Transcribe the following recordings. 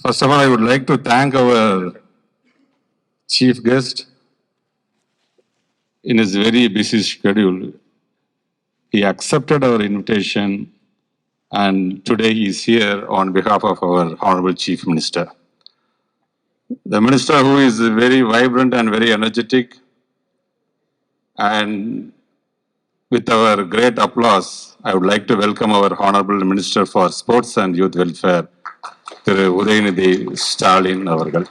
First of all, I would like to thank our chief guest in his very busy schedule. He accepted our invitation and today he is here on behalf of our Honorable Chief Minister. The minister who is very vibrant and very energetic and with our great applause, I would like to welcome our Honorable Minister for Sports and Youth Welfare, Thiru Udhayanidhi Stalin அவர்கள்.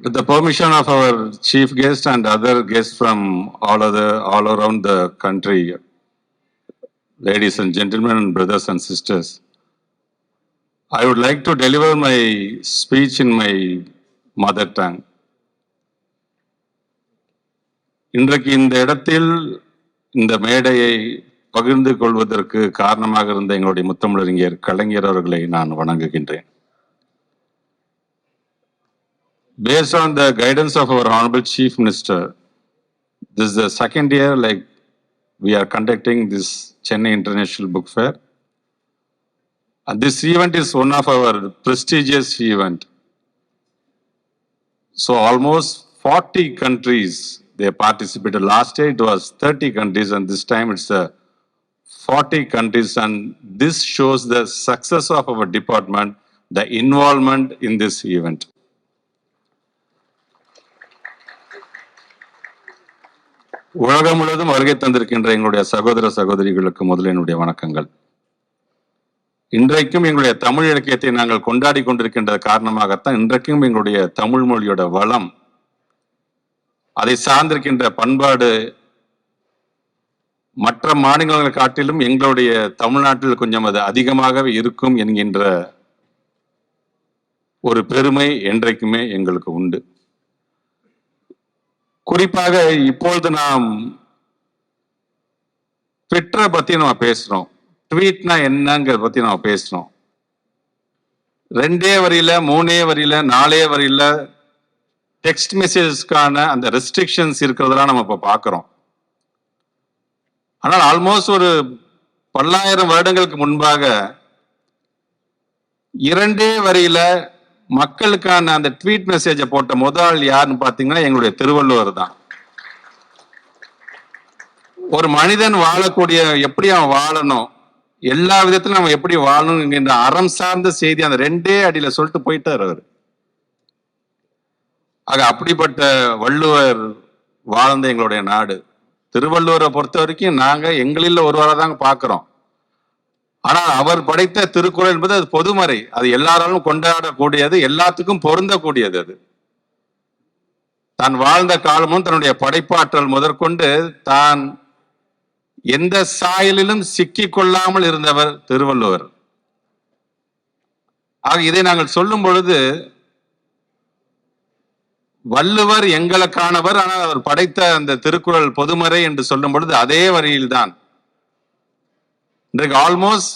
With the permission of our chief guest and other guests from all other, all around the country, ladies and gentlemen, and brothers and sisters, I would like to deliver my speech in my mother tongue. இன்றைக்கு இந்த இடத்தில் இந்த மேடையை பகிர்ந்து கொள்வதற்கு காரணமாக இருந்த எங்களுடைய முத்தமிழறிஞர் கலைஞர் அவர்களை நான் வணங்குகின்றேன் Based on the guidance of our Honorable Chief Minister, this is the second year like we are conducting this Chennai International Book Fair. And this event is one of our prestigious event. So almost 40 countries they participated. Last year it was 30 countries and this time it's uh, 40 countries and this shows the success of our department, the involvement in this event. உலகம் முழுவதும் வருகை தந்திருக்கின்ற எங்களுடைய சகோதர சகோதரிகளுக்கு முதலில் என்னுடைய வணக்கங்கள் இன்றைக்கும் எங்களுடைய தமிழ் இலக்கியத்தை நாங்கள் கொண்டாடி கொண்டிருக்கின்ற காரணமாகத்தான் இன்றைக்கும் எங்களுடைய தமிழ் மொழியோட வளம் அதை சார்ந்திருக்கின்ற பண்பாடு மற்ற மாநிலங்களை காட்டிலும் எங்களுடைய தமிழ்நாட்டில் கொஞ்சம் அது அதிகமாகவே இருக்கும் என்கின்ற ஒரு பெருமை என்றைக்குமே எங்களுக்கு உண்டு. குறிப்பாக இப்பொழுது நாம் ட்விட்டரை பத்தி நம்ம பேசுறோம். ட்வீட்னா என்னங்கிறத பத்தி நம்ம பேசுறோம். ரெண்டே வரியில மூணே வரியில நாலே வரியில டெக்ஸ்ட் மெசேஜஸ்க்கான அந்த ரெஸ்ட்ரிக்ஷன்ஸ் இருக்கிறதெல்லாம் நம்ம இப்ப பார்க்குறோம் ஆனால் ஆல்மோஸ்ட் ஒரு பல்லாயிரம் வருடங்களுக்கு முன்பாக இரண்டே வரியில மக்களுக்கான அந்த ட்வீட் மெசேஜை போட்ட முதல் யாருன்னு பாத்தீங்கன்னா எங்களுடைய திருவள்ளுவர் தான். ஒரு மனிதன் வாழக்கூடிய எப்படி அவன் வாழணும் எல்லா விதத்திலும் அவன் எப்படி வாழணும் என்கின்ற அறம் சார்ந்த செய்தி அந்த ரெண்டே அடியில சொல்லிட்டு போயிட்டார் அவர். ஆக அப்படிப்பட்ட வள்ளுவர் வாழ்ந்த எங்களுடைய நாடு. திருவள்ளுவரை பொறுத்த வரைக்கும் நாங்க எங்களில் ஒருவராக தாங்க பார்க்கிறோம் ஆனால் அவர் படைத்த திருக்குறள் என்பது அது பொதுமறை. அது எல்லாராலும் கொண்டாடக்கூடியது எல்லாத்துக்கும் பொருந்தக்கூடியது அது. தான் வாழ்ந்த காலமும் தன்னுடைய படைப்பாற்றல் முதற்கொண்டு தான் எந்த சாயலிலும் சிக்கி கொள்ளாமல் இருந்தவர் திருவள்ளுவர். ஆக இதை நாங்கள் சொல்லும் பொழுது வள்ளுவர் எங்களுக்கானவர் ஆனால் அவர் படைத்த அந்த திருக்குறள் பொதுமறை என்று சொல்லும் பொழுது அதே வரியில்தான். இன்றைக்கு ஆல்மோஸ்ட்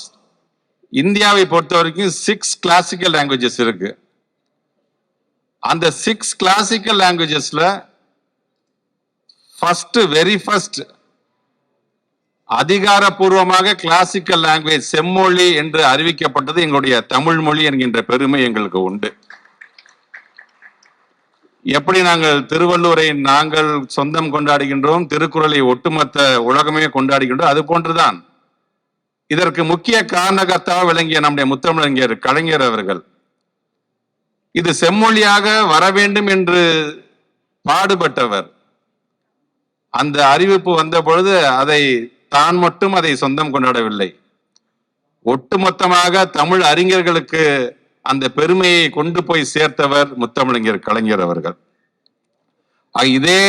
இந்தியாவை பொறுத்த வரைக்கும் சிக்ஸ் கிளாசிக்கல் லாங்குவேஜஸ் இருக்கு. அந்த சிக்ஸ் கிளாசிக்கல் லாங்குவேஜஸ்ல ஃபர்ஸ்ட் வெரி ஃபர்ஸ்ட் அதிகாரப்பூர்வமாக கிளாசிக்கல் லாங்குவேஜ் செம்மொழி என்று அறிவிக்கப்பட்டது எங்களுடைய தமிழ் மொழி என்கின்ற பெருமை எங்களுக்கு உண்டு. எப்படி நாங்கள் திருவள்ளுவரை நாங்கள் சொந்தம் கொண்டாடுகின்றோம் திருக்குறளை ஒட்டுமொத்த உலகமே கொண்டாடுகின்றோம் அது போன்றுதான். இதற்கு முக்கிய காரணகர்த்தாக விளங்கிய நம்முடைய முத்தமிழறிஞர் கலைஞர் அவர்கள். இது செம்மொழியாக வர வேண்டும் என்று பாடுபட்டவர். அந்த அறிவிப்பு வந்த பொழுது அதை தான் மட்டும் அதை சொந்தம் கொண்டாடவில்லை. ஒட்டுமொத்தமாக தமிழ் அறிஞர்களுக்கு அந்த பெருமையை கொண்டு போய் சேர்த்தவர் முத்தமிழங்கர் கலைஞர் அவர்கள். இதே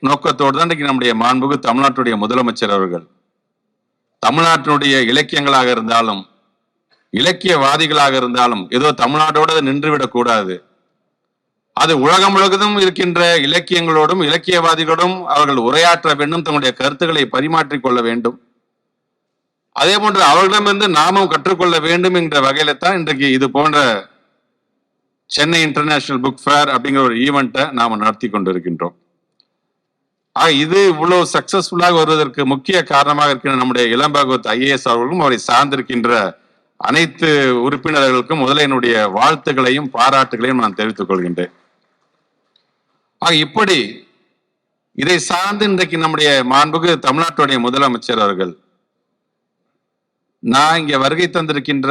நோக்கத்தோடு தான் இன்றைக்கு நம்முடைய மாண்புக்கு தமிழ்நாட்டுடைய முதலமைச்சர் அவர்கள். தமிழ்நாட்டினுடைய இலக்கியங்களாக இருந்தாலும் இலக்கியவாதிகளாக இருந்தாலும் ஏதோ தமிழ்நாட்டோடு அது அது உலகம் முழுவதும் இருக்கின்ற இலக்கியங்களோடும் இலக்கியவாதிகளோடும் அவர்கள் உரையாற்ற வேண்டும் தங்களுடைய கருத்துக்களை பரிமாற்றிக் கொள்ள வேண்டும். அதே போன்று அவர்களிடமிருந்து நாமும் கற்றுக்கொள்ள வேண்டும் என்ற வகையில தான் இன்றைக்கு இது போன்ற சென்னை இன்டர்நேஷனல் புக் ஃபேர் அப்படிங்கிற ஒரு ஈவெண்ட்டை நாம் நடத்தி கொண்டிருக்கின்றோம். ஆக இது இவ்வளவு சக்சஸ்ஃபுல்லாக வருவதற்கு முக்கிய காரணமாக இருக்கின்ற நம்முடைய இளம்பகவத் ஐஏஎஸ் அவர்களும் அவரை சார்ந்திருக்கின்ற அனைத்து உறுப்பினர்களுக்கும் முதல்ல என்னுடைய வாழ்த்துக்களையும் பாராட்டுகளையும் நான் தெரிவித்துக் கொள்கின்றேன். ஆக இப்படி இதை சார்ந்து இன்றைக்கு நம்முடைய மாண்புக்கு தமிழ்நாட்டுடைய முதலமைச்சர் அவர்கள் நான் இங்கே வருகை தந்திருக்கின்ற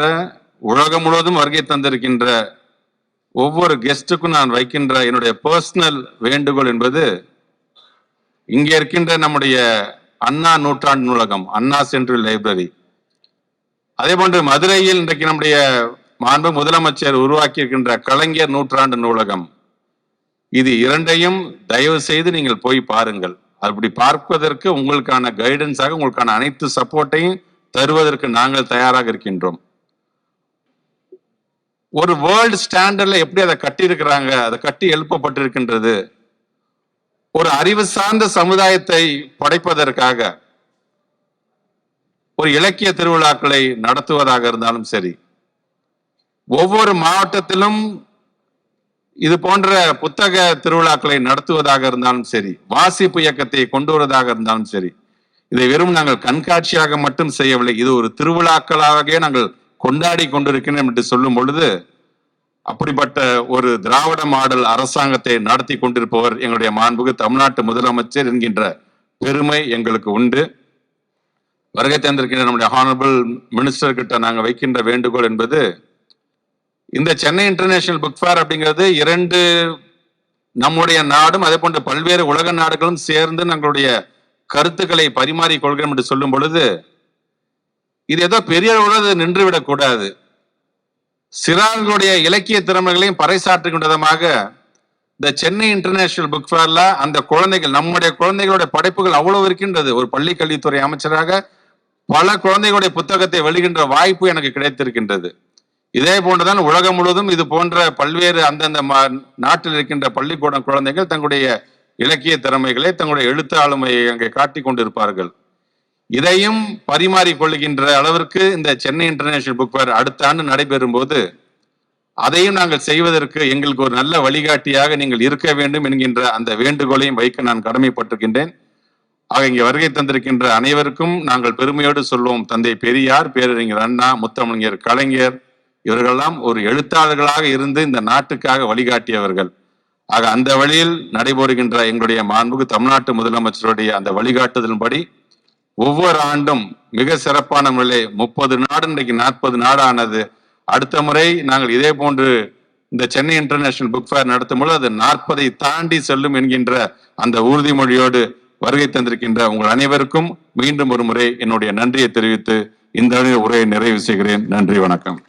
உலகம் முழுவதும் வருகை தந்திருக்கின்ற ஒவ்வொரு கெஸ்டுக்கும் நான் வைக்கின்ற என்னுடைய பர்சனல் வேண்டுகோள் என்பது இங்கே இருக்கின்ற நம்முடைய அண்ணா நூற்றாண்டு நூலகம் அண்ணா சென்ட்ரல் லைப்ரரி அதே போன்று மதுரையில் இன்றைக்கு நம்முடைய மாண்பு முதலமைச்சர் உருவாக்கி இருக்கின்ற கலைஞர் நூற்றாண்டு நூலகம். இது இரண்டையும் தயவு செய்து நீங்கள் போய் பாருங்கள். அப்படி பார்ப்பதற்கு உங்களுக்கான கைடன்ஸாக உங்களுக்கான அனைத்து சப்போர்ட்டையும் தருவதற்கு நாங்கள் தயாராக இருக்கின்றோம். ஒரு வேர்ல்டு ஸ்டாண்டர்ட்ல எப்படி அதை கட்டியிருக்கிறாங்க அதை கட்டி எழுப்பப்பட்டிருக்கின்றது ஒரு அறிவு சார்ந்த சமுதாயத்தை படைப்பதற்காக ஒரு இலக்கிய திருவிழாக்களை நடத்துவதாக இருந்தாலும் சரி ஒவ்வொரு மாவட்டத்திலும் இது போன்ற புத்தக திருவிழாக்களை நடத்துவதாக இருந்தாலும் சரி வாசிப்பு இயக்கத்தை கொண்டு வருவதாக இருந்தாலும் சரி இதை வெறும் நாங்கள் கண்காட்சியாக மட்டும் செய்யவில்லை இது ஒரு திருவிழாக்களாகவே நாங்கள் கொண்டாடி கொண்டிருக்கிறோம் என்று சொல்லும் பொழுது அப்படிப்பட்ட ஒரு திராவிட மாடல் அரசாங்கத்தை நடத்தி கொண்டிருப்பவர் எங்களுடைய மாண்புக்கு தமிழ்நாட்டு முதலமைச்சர் என்கின்ற பெருமை எங்களுக்கு உண்டு. வருகை தந்திருக்கின்ற நம்முடைய ஹானரபிள் மினிஸ்டர் கிட்ட நாங்கள் வைக்கின்ற வேண்டுகோள் என்பது இந்த சென்னை இன்டர்நேஷனல் புக் ஃபேர் அப்படிங்கிறது இரண்டு நம்முடைய நாடும் அதே போன்ற பல்வேறு உலக நாடுகளும் சேர்ந்து நம்மளுடைய கருத்துக்களை பரிமாறி கொள்கிறோம் என்று சொல்லும் பொழுது இது ஏதோ பெரிய அளவுல நின்றுவிடக் கூடாது. சிறார்களுடைய இலக்கிய திறமைகளையும் பறைசாற்றுகின்ற விதமாக இந்த சென்னை இன்டர்நேஷனல் புக் ஃபேர்ல அந்த குழந்தைகள் நம்முடைய குழந்தைகளுடைய படைப்புகள் அவ்வளவு இருக்கின்றது. ஒரு பள்ளி கல்வித்துறை அமைச்சராக பல குழந்தைகளுடைய புத்தகத்தை வெளிகின்ற வாய்ப்பு எனக்கு கிடைத்திருக்கின்றது. இதே போன்றுதான் உலகம் முழுவதும் இது போன்ற பல்வேறு அந்தந்த மா- நாட்டில் இருக்கின்ற பள்ளிக்கூடம் குழந்தைகள் தங்களுடைய இலக்கிய திறமைகளை தங்களுடைய எழுத்து ஆளுமையை அங்கே காட்டி கொண்டிருப்பார்கள். இதையும் பரிமாறிக்கொள்கின்ற அளவிற்கு இந்த சென்னை இன்டர்நேஷனல் புக் ஃபேர் அடுத்த ஆண்டு நடைபெறும் போது அதையும் நாங்கள் செய்வதற்கு எங்களுக்கு ஒரு நல்ல வழிகாட்டியாக நீங்கள் இருக்க வேண்டும் என்கின்ற அந்த வேண்டுகோளையும் வைக்க நான் கடமைப்பட்டிருக்கின்றேன். ஆக இங்கே வருகை தந்திருக்கின்ற அனைவருக்கும் நாங்கள் பெருமையோடு சொல்வோம் தந்தை பெரியார் பேரறிஞர் அண்ணா முத்தமிழர் கலைஞர் இவர்களெல்லாம் ஒரு எழுத்தாளர்களாக இருந்து இந்த நாட்டுக்காக வழிகாட்டியவர்கள். ஆக அந்த வழியில் நடைபெறுகின்ற எங்களுடைய மாண்புக்கு தமிழ்நாட்டு முதலமைச்சருடைய அந்த வழிகாட்டுதலின்படி ஒவ்வொரு ஆண்டும் மிக சிறப்பான முறையிலே முப்பது நாடு இன்றைக்கு நாற்பது நாடானது. அடுத்த முறை நாங்கள் இதே போன்று இந்த சென்னை இன்டர்நேஷனல் புக் ஃபேர் நடத்தும் பொழுது அது நாற்பதை தாண்டி செல்லும் என்கின்ற அந்த உறுதிமொழியோடு வருகை தந்திருக்கின்ற உங்கள் அனைவருக்கும் மீண்டும் ஒரு முறை என்னுடைய நன்றியை தெரிவித்து இந்த உரையை நிறைவு செய்கிறேன். நன்றி வணக்கம்.